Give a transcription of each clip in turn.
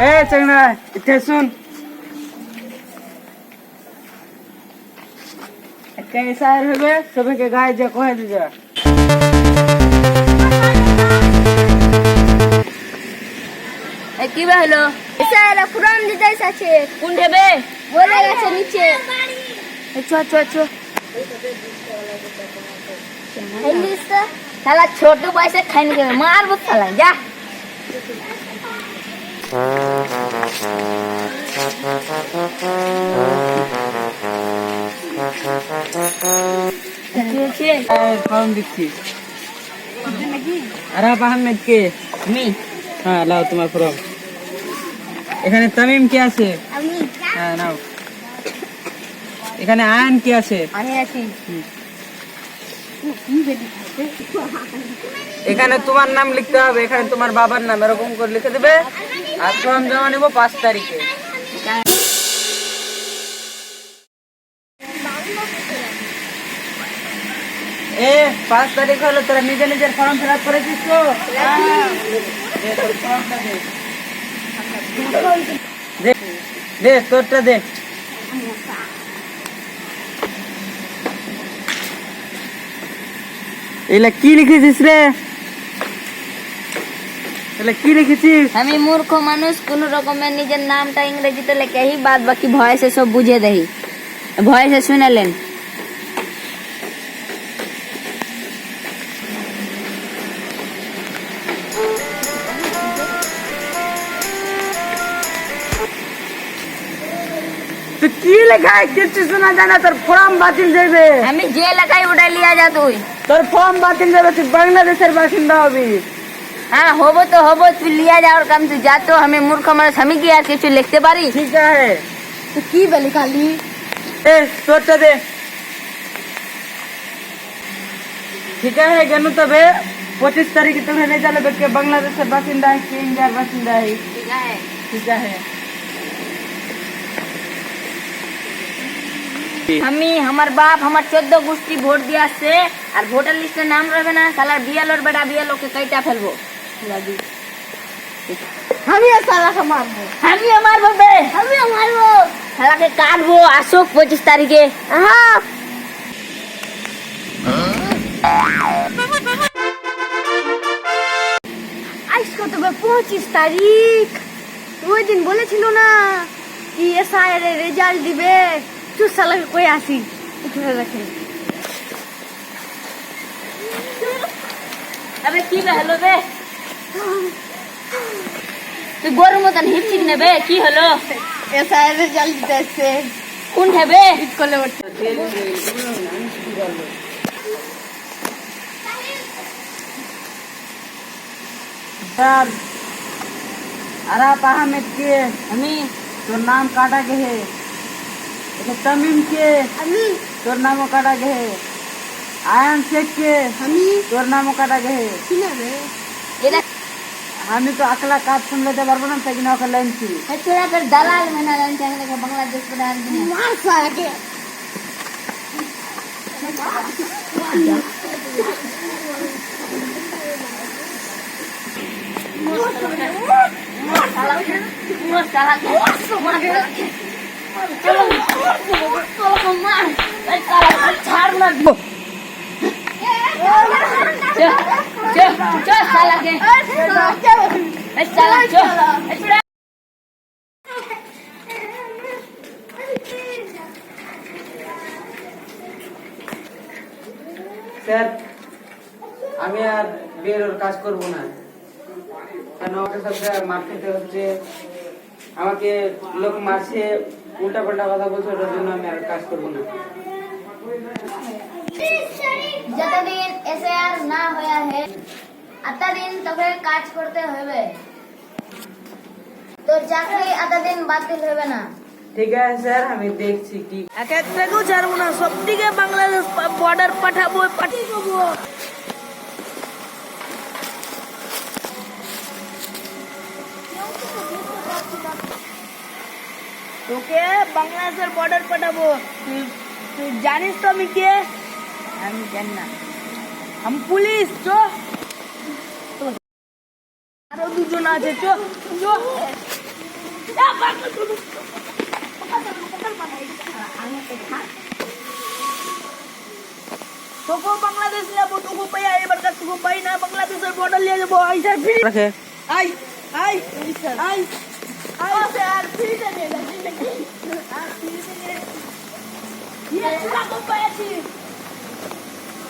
এ চাংনা ইতে শুন একটা এসআর হবে সবাইকে গায়ে যে কয়ে দিবে এ কি বে হলো স্যার পুরান দিতেই আছে কোন ঠেবে বলে গেছে নিচে চ চ চ হিন্দিস তো শালা ছোট বয়সে খাইনি কে মারবো শালা যা এখানে তামিম কে আছে এখানে আয়ন কে আছে এখানে তোমার নাম লিখতে হবে, এখানে তোমার বাবার নাম এরকম করে লিখে দেবে। আর ফর্ম জমা নেব পাঁচ তারিখে। এ, পাঁচ তারিখ হলো তোরা নিজে নিজের ফর্ম ফিল আপ করেছিস তো। দে। দে তোরটা দে। এগুলা কি লিখেছিস রে? এগুলা কি লিখেছিস আমি মূর্খ মানুষ কোন রকমের নিজের নামটা ইংরেজিতে লেখেহি বাদ বাকি ভয়েসে সব বুঝে দেহি ভয়েসে শুনালেন তুই কি লেখা কিছু শোনা যায় না তোর ফর্ম বাতিল যাবে আমি যে লেখাই ওটাই লিয়া যা তুই তোর ফর্ম বাতিল যাবে তুই বাংলাদেশের বাসিন্দা হবি হ্যাঁ হব তো হব। তুই লিয়া যাওয়ার কাম তুই যা তো। আমি মূর্খ মানুষ আমি কি আর কিছু লিখতে পারি? ঠিক আছে। তো কি বলি খালি? এ তোরটা দে। ঠিক আছে কেন তবে। পঁচিশ তারিখে তোকে রেজাল্ট হবে কে বাংলাদেশের বাসিন্দা है, কে ইন্ডিয়ার বাসিন্দা है। ঠিক আছে। আমি আমার বাপ আমার চোদ্দ গোষ্ঠী ভোট দিয়ে আসছে। আর ভোটার লিস্টে নাম রবে না সালার বিয়ালোর বেটা বিয়ালোকে কাইটা ফেলব। আমি সালাকে মারবো ভাবে আমি মারবো। শালাকে কাটবো আসুক পঁচিশ তারিখে। হ্যাঁ আজ কত পঁচিশ তারিখ। ওই দিন বলেছিল না কি এসআইআর এর রেজাল্ট দিবে। তুই সালাকে কই আসি? উঠে রাখে। আবে কি বে হলো বে? তুই গরুর মতন হিপচিক নেবে কি হলো এসআইআর রেজাল্ট দিতে এসছে কোন হবে স্কুলে উঠে স্যার আরাপ আহমেদ কে আমি তোর নাম কাটা গে है এটা तमीम के আমি তোর নামও কাটা গে है আয়ন শেখ के আমি তোর নামও কাটা গে है কি নেবে এটা আমি তো একলা কাজ সামলাতে পারব না তাই কিনা ওকে লাইন কি তোরা ফের দালাল মেনা লাইন চাই বাংলাদেশ করে আনবি। মার সারাকে ছাড় স্যার আমি আর বেরোর কাজ করব না। কেন আমাকে সবটা মার খেতে হচ্ছে? আমাকে লোক মারছে উল্টা পাল্টা কথা বলছে ওটার জন্য আমি আর কাজ করব না। যতদিন এসআইআর না হয়া হে এতদিন তোকে কাজ করতে হবে তোর চাকরি এতদিন বাতিল হবে না। ঠিক আছে, স্যার, আমি দেখছি কি। এক একটাকেও ছাড়বো না সব দিকে বাংলাদেশ বর্ডার পাঠাবো, পাঠিয়ে দেবো। তোকে বাংলাদেশের বর্ডার পাঠাবো। তুই জানিস তো আমি কে? আমি জানি না। আমি পুলিশ চো আরও দুজন আছে চো চো তোকে বাংলাদেশ যাব তোকে পাই এবার কাছ তোকে পাই না বাংলাদেশের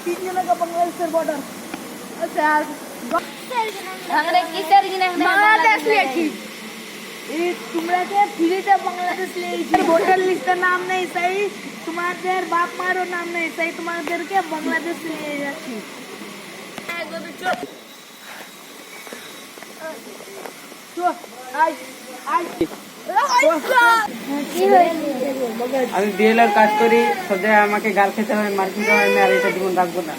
तीन का बंगाल से बॉर्डर सर আমরা কিসের জন্য বাংলাদেশ লিখি এই তোমরাকে ফ্রিতে বাংলাদেশ লিখি ভোটার লিস্টের নাম নেই তাই তোমাদের বাপ মারও নাম নেই তাই তোমাদেরকে বাংলাদেশ নিয়ে যাচ্ছি। চুপ আই আই আমি বিএলআর কাজ করি জায়গায় আমাকে গাল খেতে হয়, মার খেতে হয়, আমি আর এটা জীবন রাখব না।